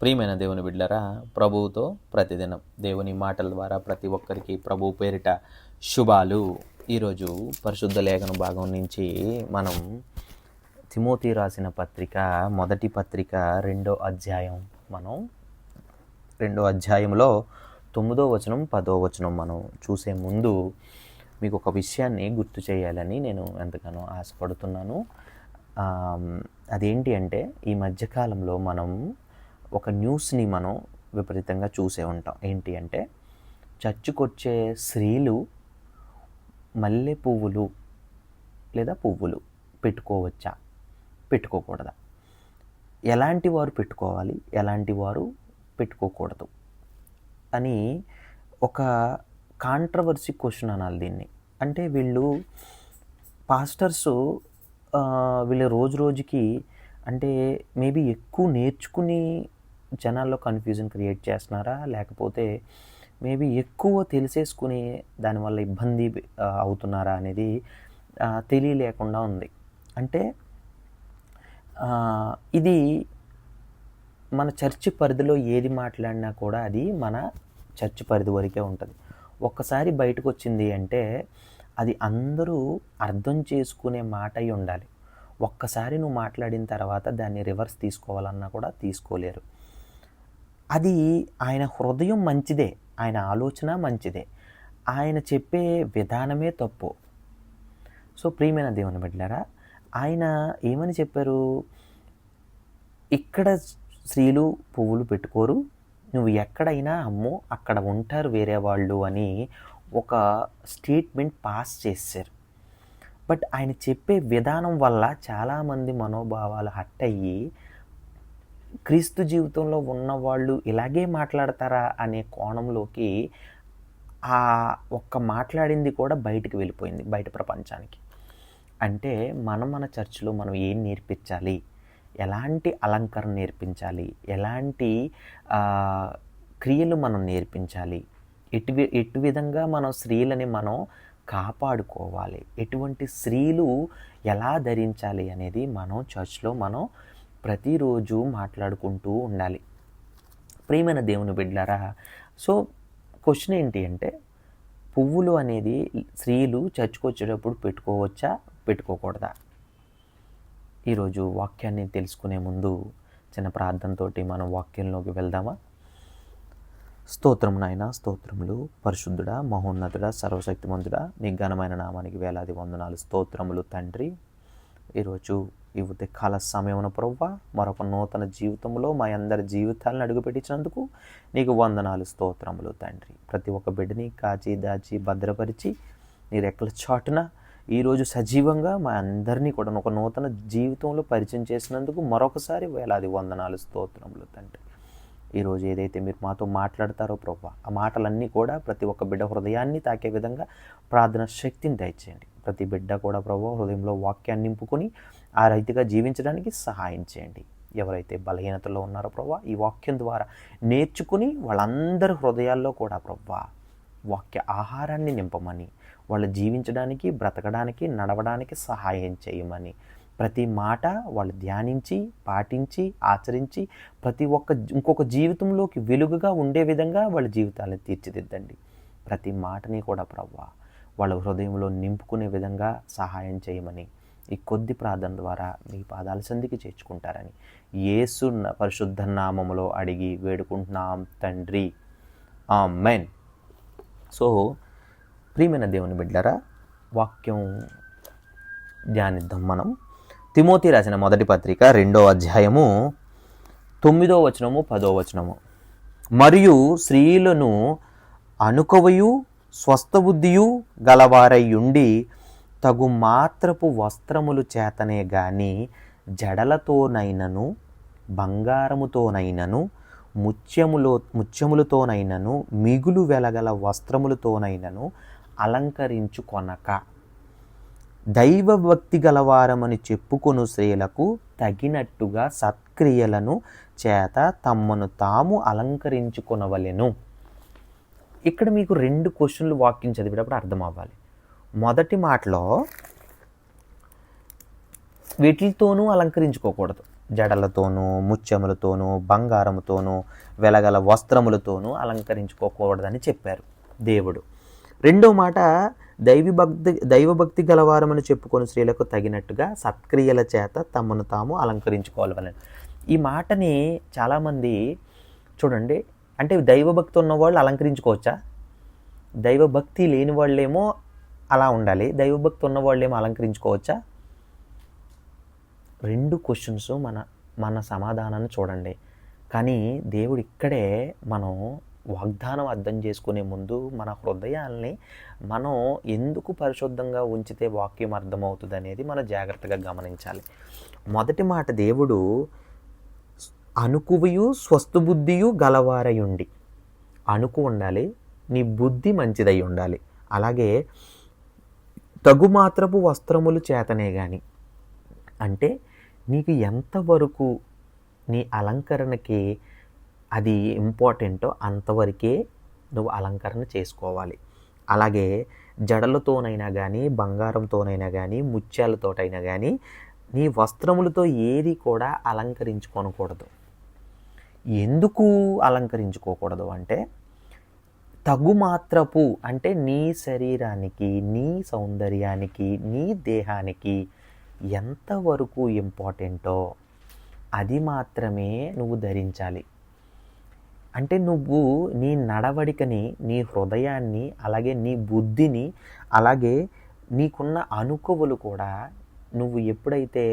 ప్రియమైన దేవుని బిడ్డరా ప్రభువుతో ప్రతిదినం దేవుని మాటల ద్వారా ప్రతి ఒక్కరికి ప్రభు పేరిట శుభాలు. ఈరోజు పరిశుద్ధ లేఖన భాగం నుంచి మనం తిమోతి రాసిన పత్రిక మొదటి పత్రిక రెండో అధ్యాయం మనం రెండో అధ్యాయంలో తొమ్మిదో వచనం పదో వచనం మనం చూసే ముందు మీకు ఒక విషయాన్ని గుర్తు చేయాలని నేను ఎంతగానో ఆశపడుతున్నాను. అదేంటి అంటే ఈ మధ్యకాలంలో మనం ఒక న్యూస్ని మనం విపరీతంగా చూసే ఉంటాం. ఏంటి అంటే చర్చికొచ్చే స్త్రీలు మల్లె పువ్వులు లేదా పువ్వులు పెట్టుకోవచ్చా? పెట్టుకోకూడదా? ఎలాంటి వారు పెట్టుకోవాలి? ఎలాంటి వారు పెట్టుకోకూడదు? అని ఒక కాంట్రవర్సీ క్వశ్చన్ అనాలి దీన్ని. అంటే వీళ్ళు పాస్టర్స్ వీళ్ళు రోజు రోజుకి అంటే మేబీ ఎక్కువ నేర్చుకుని జనాల్లో కన్ఫ్యూజన్ క్రియేట్ చేస్తున్నారా? లేకపోతే మేబీ ఎక్కువ తెలిసేసుకుని దానివల్ల ఇబ్బంది అవుతున్నారా అనేది తెలియలేకుండా ఉంది. అంటే ఇది మన చర్చి పరిధిలో ఏది మాట్లాడినా కూడా అది మన చర్చి పరిధి వరకే ఉంటుంది. ఒక్కసారి బయటకు వచ్చింది అంటే అది అందరూ అర్థం చేసుకునే మాట అయి ఉండాలి. ఒక్కసారి నువ్వు మాట్లాడిన తర్వాత దాన్ని రివర్స్ తీసుకోవాలన్నా కూడా తీసుకోలేరు. అది ఆయన హృదయం మంచిదే ఆయన ఆలోచన మంచిదే ఆయన చెప్పే విధానమే తప్పు. సో ప్రియమైన దేవుని బిడ్డారా ఆయన ఏమని చెప్పారు? ఇక్కడ స్త్రీలు పువ్వులు పెట్టుకోరు నువ్వు ఎక్కడైనా అమ్మో అక్కడ ఉంటారు వేరే వాళ్ళు అని ఒక స్టేట్మెంట్ పాస్ చేశారు. బట్ ఆయన చెప్పే విధానం వల్ల చాలామంది మనోభావాలు హట్ అయ్యి క్రీస్తు జీవితంలో ఉన్నవాళ్ళు ఇలాగే మాట్లాడతారా అనే కోణంలోకి ఆ ఒక్క మాట్లాడింది కూడా బయటికి వెళ్ళిపోయింది బయట ప్రపంచానికి. అంటే మనం మన చర్చిలో మనం ఏం నేర్పించాలి? ఎలాంటి అలంకరణ నేర్పించాలి? ఎలాంటి క్రియలు మనం నేర్పించాలి? ఎటు ఎటు విధంగా మనం స్త్రీలని మనం కాపాడుకోవాలి? ఎటువంటి స్త్రీలు ఎలా ధరించాలి అనేది మనం చర్చ్లో మనం ప్రతిరోజు మాట్లాడుకుంటూ ఉండాలి. ప్రియమైన దేవుని బిడ్డారా సో క్వశ్చన్ ఏంటి అంటే పువ్వులు అనేది స్త్రీలు చచ్చుకొచ్చేటప్పుడు పెట్టుకోవచ్చా పెట్టుకోకూడదా? ఈరోజు వాక్యాన్ని తెలుసుకునే ముందు చిన్న ప్రార్థనతో మనం వాక్యంలోకి వెళ్దామా? స్తోత్రం నాయన స్తోత్రములు. పరిశుద్ధుడా మహోన్నతుడా సర్వశక్తిమంతుడా నీ ఘనమైన నామానికి వేలాది వందనాలు. స్తోత్రములు తండ్రి. ఈరోజు ఈ ఉదయకాల సమయమున ప్రవ్వ మరొక నూతన జీవితంలో మా అందరి జీవితాలను అడుగుపెట్టించినందుకు నీకు వందనాలు స్తోత్రములు తండ్రి. ప్రతి ఒక్క బిడ్డని కాచి దాచి భద్రపరిచి నీ రెక్కల చాటున ఈరోజు సజీవంగా మా అందరినీ కూడా ఒక నూతన జీవితంలో పరిచయం చేసినందుకు మరొకసారి వేలాది వందనాలు స్తోత్రములు తండ్రి. ఈరోజు ఏదైతే మీరు మాతో మాట్లాడతారో ప్రభా ఆ మాటలన్నీ కూడా ప్రతి ఒక్క బిడ్డ హృదయాన్ని తాకే విధంగా ప్రార్థన శక్తిని దయచేయండి. ప్రతి బిడ్డ కూడా ప్రభు హృదయంలో వాక్యాన్ని నింపుకొని ఆ రైతుగా జీవించడానికి సహాయం చేయండి. ఎవరైతే బలహీనతలో ఉన్నారో ప్రభా ఈ వాక్యం ద్వారా నేర్చుకుని వాళ్ళందరి హృదయాల్లో కూడా ప్రవ్వా వాక్య ఆహారాన్ని నింపమని వాళ్ళు జీవించడానికి బ్రతకడానికి నడవడానికి సహాయం చేయమని ప్రతి మాట వాళ్ళు ధ్యానించి పాటించి ఆచరించి ప్రతి ఒక్క ఇంకొక జీవితంలోకి వెలుగుగా ఉండే విధంగా వాళ్ళ జీవితాలను తీర్చిదిద్దండి. ప్రతి మాటని కూడా ప్రవ్వా వాళ్ళ హృదయంలో నింపుకునే విధంగా సహాయం చేయమని ఈ కొద్ది ప్రార్థన ద్వారా మీ పాదాల సంధికి చేర్చుకుంటారని యేసు న- పరిశుద్ధ నామములో అడిగి వేడుకుంటున్నాం తండ్రి. ఆమెన్. సో ప్రియమైన దేవుని బిడ్డరా వాక్యం ధ్యానిద్దాం మనం. తిమోతి రాసిన మొదటి పత్రిక రెండో అధ్యాయము తొమ్మిదో వచనము పదో వచనము. మరియు స్త్రీలను అనుకవయు స్వస్థబుద్ధియు గలవారయ్యుండి తగు మాత్రపు వస్త్రములు చేతనే గాని జడలతోనైనను బంగారముతోనైనను ముత్యములో ముత్యములతోనైనను మిగులు వెలగల వస్త్రములతోనైనను అలంకరించుకొనక దైవభక్తి గలవారమని చెప్పుకొను స్త్రీలకు తగినట్టుగా సత్క్రియలను చేత తమ్మను తాము అలంకరించుకొనవలెను ఇక్కడ మీకు రెండు క్వశ్చన్లు వాక్యం చదివేటప్పుడు అర్థం అవ్వాలి. మొదటి మాటలో వీటితోనూ అలంకరించుకోకూడదు. జడలతోనూ ముత్యములతోనూ బంగారముతోనూ వెలగల వస్త్రములతోనూ అలంకరించుకోకూడదని చెప్పారు దేవుడు. రెండో మాట దైవభక్తి దైవభక్తి గలవారమని చెప్పుకొని స్త్రీలకు తగినట్టుగా సత్క్రియల చేత తమను తాము అలంకరించుకోవాలని. ఈ మాటని చాలామంది చూడండి అంటే దైవభక్తి ఉన్నవాళ్ళు అలంకరించుకోవచ్చా? దైవభక్తి లేని వాళ్ళేమో అలా ఉండాలి. దైవభక్తి ఉన్న ఏమో అలంకరించుకోవచ్చా? రెండు క్వశ్చన్స్ మన మన సమాధానాన్ని చూడండి. కానీ దేవుడు ఇక్కడే మనం వాగ్దానం అర్థం చేసుకునే ముందు మన హృదయాల్ని మనం ఎందుకు పరిశుద్ధంగా ఉంచితే వాక్యం అర్థమవుతుంది అనేది మనం జాగ్రత్తగా గమనించాలి. మొదటి మాట దేవుడు అనుకువయు స్వస్థబుద్ధియు గలవారయుండి అణుకు ఉండాలి నీ బుద్ధి మంచిదై ఉండాలి. అలాగే తగుమాత్రపు వస్త్రములు చేతనే కానీ అంటే నీకు ఎంతవరకు నీ అలంకరణకి అది ఇంపార్టెంటో అంతవరకే నువ్వు అలంకరణ చేసుకోవాలి. అలాగే జడలతోనైనా కానీ బంగారంతోనైనా కానీ ముత్యాలతోటైనా కానీ నీ వస్త్రములతో ఏది కూడా అలంకరించుకోనకూడదు. ఎందుకు అలంకరించుకోకూడదు అంటే తగుమాత్రపు అంటే నీ శరీరానికి నీ సౌందర్యానికి నీ దేహానికి ఎంతవరకు ఇంపార్టెంటో అది మాత్రమే నువ్వు ధరించాలి. అంటే నువ్వు నీ నడవడికని నీ హృదయాన్ని అలాగే నీ బుద్ధిని అలాగే నీకున్న అనుకువలు కూడా నువ్వు ఎప్పుడైతే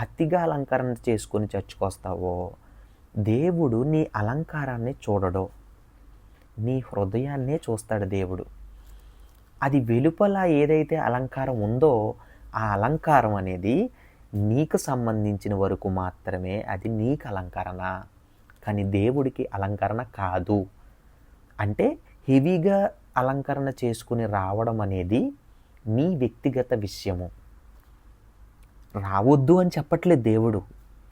అతిగా అలంకరణ చేసుకొని చచ్చుకొస్తావో దేవుడు నీ అలంకారాన్ని చూడడు. నీ హృదయాన్నే చూస్తాడు దేవుడు. అది వెలుపల ఏదైతే అలంకారం ఉందో ఆ అలంకారం అనేది నీకు సంబంధించిన వరకు మాత్రమే అది నీకు అలంకరణ. కానీ దేవుడికి అలంకరణ కాదు. అంటే హెవీగా అలంకరణ చేసుకుని రావడం అనేది నీ వ్యక్తిగత విషయము. రావద్దు అని చెప్పట్లేదు దేవుడు.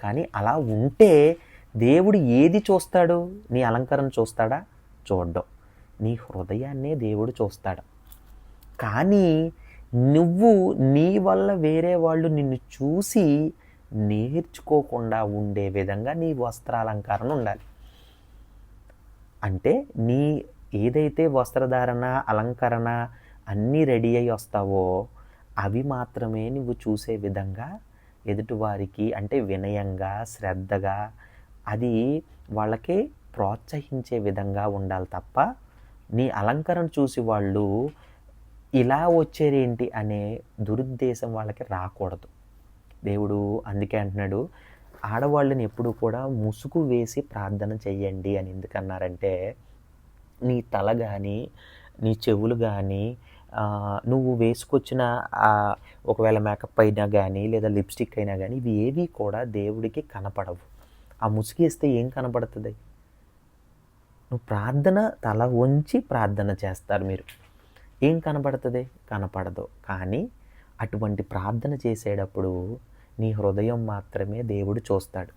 కానీ అలా ఉంటే దేవుడు ఏది చూస్తాడు? నీ అలంకరణ చూస్తాడా? చూడడం. నీ హృదయాన్నే దేవుడు చూస్తాడు. కానీ నువ్వు నీ వల్ల వేరే వాళ్ళు నిన్ను చూసి నేర్చుకోకుండా ఉండే విధంగా నీ వస్త్రాలంకారణ ఉండాలి. అంటే నీ ఏదైతే వస్త్రధారణ అలంకరణ అన్నీ రెడీ అయి వస్తావో అవి మాత్రమే నువ్వు చూసే విధంగా ఎదుటివారికి అంటే వినయంగా శ్రద్ధగా అది వాళ్ళకి ప్రోత్సహించే విధంగా ఉండాలి తప్ప నీ అలంకరణ చూసి వాళ్ళు ఇలా వచ్చారేంటి అనే దురుద్దేశం వాళ్ళకి రాకూడదు. దేవుడు అందుకే అంటున్నాడు ఆడవాళ్ళని ఎప్పుడు కూడా ముసుగు వేసి ప్రార్థన చెయ్యండి అని ఎందుకన్నారంటే నీ తల కానీ నీ చెవులు కానీ నువ్వు వేసుకొచ్చిన ఒకవేళ మేకప్ అయినా కానీ లేదా లిప్స్టిక్ అయినా కానీ ఇవి ఏవి కూడా దేవుడికి కనపడవు. ఆ ముసుగేస్తే ఏం కనపడుతుంది? నువ్వు ప్రార్థన తల ఉంచి ప్రార్థన చేస్తారు మీరు. ఏం కనపడుతుంది కనపడదు. కానీ అటువంటి ప్రార్థన చేసేటప్పుడు నీ హృదయం మాత్రమే దేవుడు చూస్తాడు.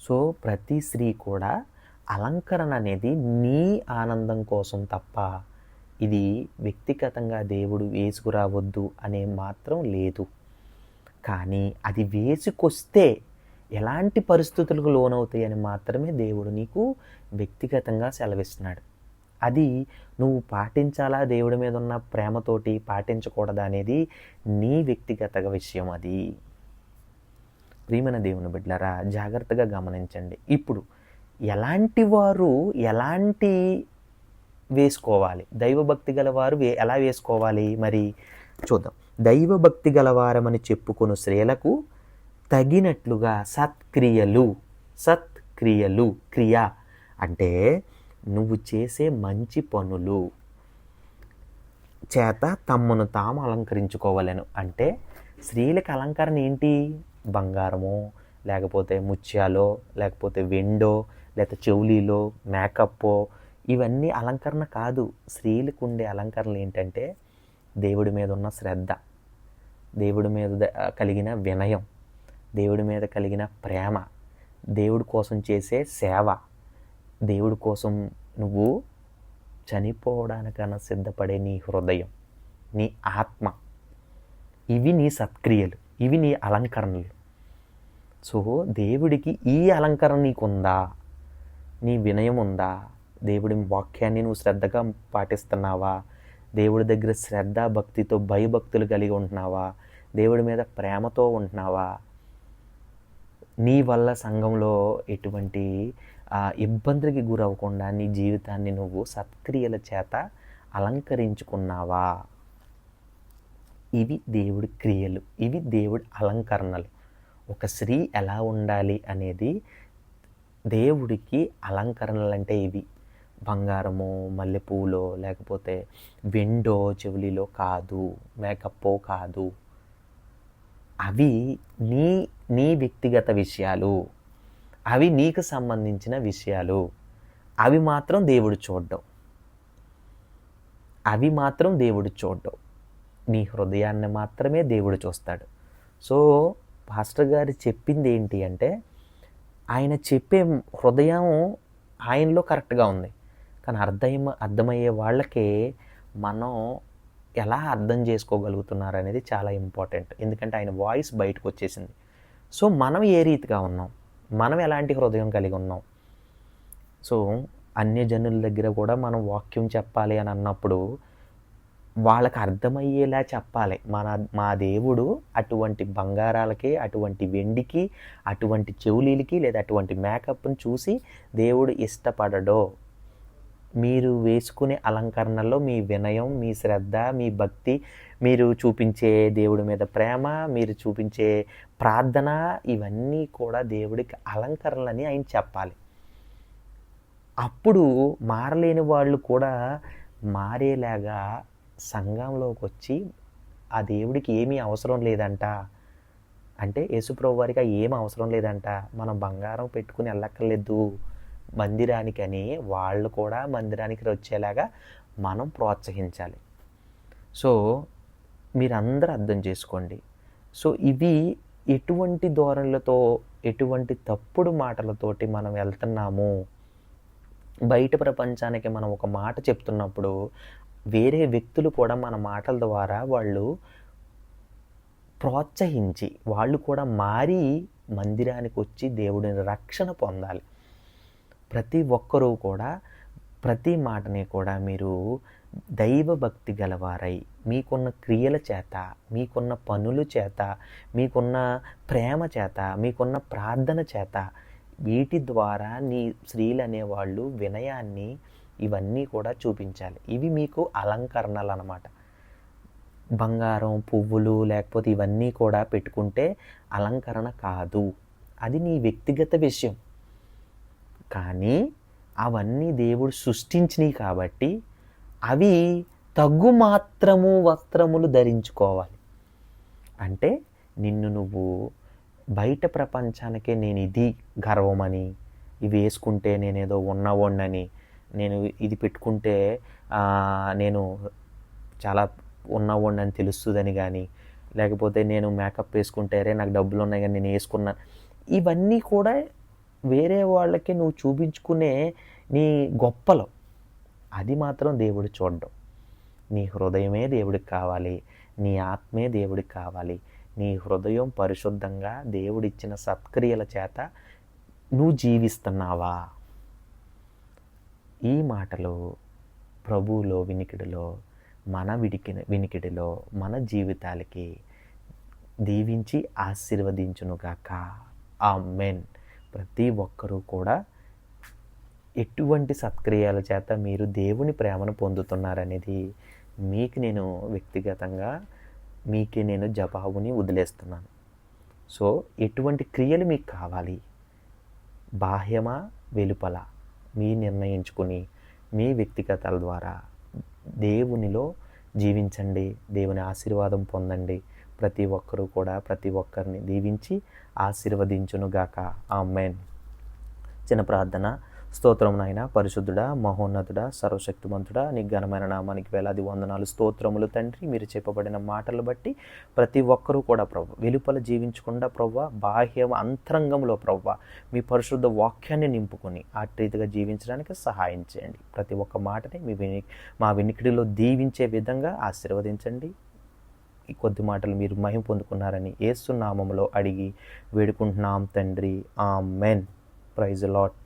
సో ప్రతి స్త్రీ కూడా అలంకరణ అనేది నీ ఆనందం కోసం తప్ప ఇది వ్యక్తిగతంగా దేవుడు వేసుకురావద్దు అనే మాత్రం లేదు. కానీ అది వేసుకొస్తే ఎలాంటి పరిస్థితులకు లోనవుతాయి అని మాత్రమే దేవుడు నీకు వ్యక్తిగతంగా సెలవిస్తున్నాడు. అది నువ్వు పాటించాలా దేవుడి మీద ఉన్న ప్రేమతోటి పాటించకూడదా అనేది నీ వ్యక్తిగత విషయం అది. ప్రియమైన దేవుని బిడ్డలారా జాగ్రత్తగా గమనించండి. ఇప్పుడు ఎలాంటి వారు ఎలాంటి వేసుకోవాలి? దైవభక్తి గలవారు ఎలా వేసుకోవాలి మరి? చూద్దాం. దైవభక్తి గలవారమని చెప్పుకుని స్త్రీలకు తగినట్లుగా సత్క్రియలు. సత్క్రియలు. క్రియ. అంటే నువ్వు చేసే మంచి పనులు చేత తమ్మును తాము అలంకరించుకోవాలను. అంటే స్త్రీలకు అలంకరణ ఏంటి? బంగారము లేకపోతే ముత్యాలో లేకపోతే వెండో లేకపోతే చెవులీలో మేకప్ ఇవన్నీ అలంకరణ కాదు. స్త్రీలకు ఉండే అలంకరణలు ఏంటంటే దేవుడి మీద ఉన్న శ్రద్ధ దేవుడి మీద కలిగిన వినయం దేవుడి మీద కలిగిన ప్రేమ దేవుడి కోసం చేసే సేవ దేవుడి కోసం నువ్వు చనిపోవడానికన్నా సిద్ధపడే నీ హృదయం నీ ఆత్మ ఇవి నీ సత్క్రియలు ఇవి నీ అలంకరణలు. సో దేవుడికి ఈ అలంకరణ నీకుందా? నీ వినయం ఉందా? దేవుడి వాక్యాన్ని నువ్వు శ్రద్ధగా పాటిస్తున్నావా? దేవుడి దగ్గర శ్రద్ధ భక్తితో భయభక్తులు కలిగి ఉంటున్నావా? దేవుడి మీద ప్రేమతో ఉంటున్నావా? నీ వల్ల సంఘంలో ఎటువంటి ఆ, ఇబ్బందులకి గురవ్వకుండా నీ జీవితాన్ని నువ్వు సత్క్రియల చేత అలంకరించుకున్నావా? ఇవి దేవుడి క్రియలు ఇవి దేవుడి అలంకరణలు. ఒక స్త్రీ ఎలా ఉండాలి అనేది దేవుడికి అలంకరణలు అంటే ఇవి. బంగారము మల్లెపూలో లేకపోతే వెండో చెవులిలో కాదు మేకప్పో కాదు. అవి నీ నీ వ్యక్తిగత విషయాలు. అవి నీకు సంబంధించిన విషయాలు. అవి మాత్రం దేవుడు చూడడం. అవి మాత్రం దేవుడు చూడడం. నీ హృదయాన్ని మాత్రమే దేవుడు చూస్తాడు. సో పాస్టర్ గారు చెప్పింది ఏంటి అంటే ఆయన చెప్పే హృదయం ఆయనలో కరెక్ట్గా ఉంది. కానీ అర్థం అర్థమయ్యే వాళ్ళకే మనం ఎలా అర్థం చేసుకోగలుగుతున్నారు అనేది చాలా ఇంపార్టెంట్. ఎందుకంటే ఆయన వాయిస్ బయటకు వచ్చేసింది. సో మనం ఏ రీతిగా ఉన్నాం? మనం ఎలాంటి హృదయం కలిగి ఉన్నాం? సో అన్యజనుల దగ్గర కూడా మనం వాక్యం చెప్పాలి అని అన్నప్పుడు వాళ్ళకి అర్థమయ్యేలా చెప్పాలి. మన మా దేవుడు అటువంటి బంగారాలకి అటువంటి వెండికి అటువంటి చెవులీలకి లేదా అటువంటి మేకప్ని చూసి దేవుడు ఇష్టపడడో మీరు వేసుకునే అలంకరణలో మీ వినయం మీ శ్రద్ధ మీ భక్తి మీరు చూపించే దేవుడి మీద ప్రేమ మీరు చూపించే ప్రార్థన ఇవన్నీ కూడా దేవుడికి అలంకరణలని ఆయన చెప్పాలి. అప్పుడు మారలేని వాళ్ళు కూడా మారేలాగా సంఘంలోకి వచ్చి ఆ దేవుడికి ఏమీ అవసరం లేదంట. అంటే యేసుప్రభు వారికి ఏం అవసరం లేదంట. మనం బంగారం పెట్టుకుని వెళ్ళక్కర్లేదు. మందిరానికని వాళ్ళు కూడా మందిరానికి వచ్చేలాగా మనం ప్రోత్సహించాలి. సో మీరందరూ అర్థం చేసుకోండి. సో ఇవి ఎటువంటి ధోరణులతో ఎటువంటి తప్పుడు మాటలతోటి మనం వెళ్తున్నాము? బయట ప్రపంచానికి మనం ఒక మాట చెప్తున్నప్పుడు వేరే వ్యక్తులు కూడా మన మాటల ద్వారా వాళ్ళు ప్రోత్సహించి వాళ్ళు కూడా మారి మందిరానికి వచ్చి దేవుడిని రక్షణ పొందాలి. ప్రతి ఒక్కరూ కూడా ప్రతి మాటని కూడా మీరు దైవ భక్తి గలవారై మీకున్న క్రియల చేత మీకున్న పనుల చేత మీకున్న ప్రేమ చేత మీకున్న ప్రార్థన చేత వీటి ద్వారా నీ స్త్రీలు అనేవాళ్ళు వినయాన్ని ఇవన్నీ కూడా చూపించాలి. ఇవి మీకు అలంకరణలు అన్నమాట బంగారం పువ్వులు లేకపోతే ఇవన్నీ కూడా పెట్టుకుంటే అలంకరణ కాదు. అది నీ వ్యక్తిగత విషయం. కానీ అవన్నీ దేవుడు సృష్టించినవి కాబట్టి అవి తగ్గు మాత్రము వస్త్రములు ధరించుకోవాలి. అంటే నిన్ను నువ్వు బయట ప్రపంచానికే నేను ఇది గర్వమని ఇవి వేసుకుంటే నేనేదో ఉన్నవాడినని నేను ఇది పెట్టుకుంటే నేను చాలా ఉన్నవాడిని అని తెలుస్తుందని కానీ లేకపోతే నేను మేకప్ వేసుకుంటే రే నాకు డబ్బులు ఉన్నాయి కానీ నేను వేసుకున్నాను ఇవన్నీ కూడా వేరే వాళ్ళకి నువ్వు చూపించుకునే నీ గొప్పలు అది మాత్రం దేవుడు చూడడం. నీ హృదయమే దేవుడికి కావాలి నీ ఆత్మే దేవుడికి కావాలి. నీ హృదయం పరిశుద్ధంగా దేవుడిచ్చిన సత్క్రియల చేత నువ్వు జీవిస్తున్నావా? ఈ మాటలు ప్రభువులో వినికిడిలో మన విడికి వినికిడిలో మన జీవితాలకి దీవించి ఆశీర్వదించునుగాక. ఆ మెన్ ప్రతి ఒక్కరూ కూడా ఎటువంటి సత్క్రియల చేత మీరు దేవుని ప్రేమను పొందుతున్నారనేది మీకు నేను వ్యక్తిగతంగా మీకే నేను జవాబుని వదిలేస్తున్నాను. సో ఎటువంటి క్రియలు మీకు కావాలి? బాహ్యమా వెలుపల? మీ నిర్ణయించుకుని మీ వ్యక్తిగతాల ద్వారా దేవునిలో జీవించండి దేవుని ఆశీర్వాదం పొందండి. ప్రతి ఒక్కరూ కూడా ప్రతి ఒక్కరిని దీవించి ఆశీర్వదించునుగాక. ఆ మెయిన్ చిన్న ప్రార్థన. స్తోత్రం నాయన. పరిశుద్ధుడా మహోన్నతుడా సర్వశక్తిమంతుడా నీ ఘనమైన నామానికి వేలాది వందనాలు స్తోత్రములు తండ్రి. మీరు చెప్పబడిన మాటలు బట్టి ప్రతి ఒక్కరూ కూడా ప్రభు వెలుపల జీవించకుండా ప్రవ్వ బాహ్య అంతరంగంలో ప్రవ్వ మీ పరిశుద్ధ వాక్యాన్ని నింపుకొని ఆ రీతిగా జీవించడానికి సహాయం చేయండి. ప్రతి ఒక్క మాటని మీ విని మా వినికిడిలో దీవించే విధంగా ఆశీర్వదించండి. ఈ కొద్ది మాటలు మీరు మహిం పొందుకున్నారని ఏసునామంలో అడిగి వేడుకుంటున్నాం తండ్రి. ఆ మెన్ ప్రైజ్ లాట్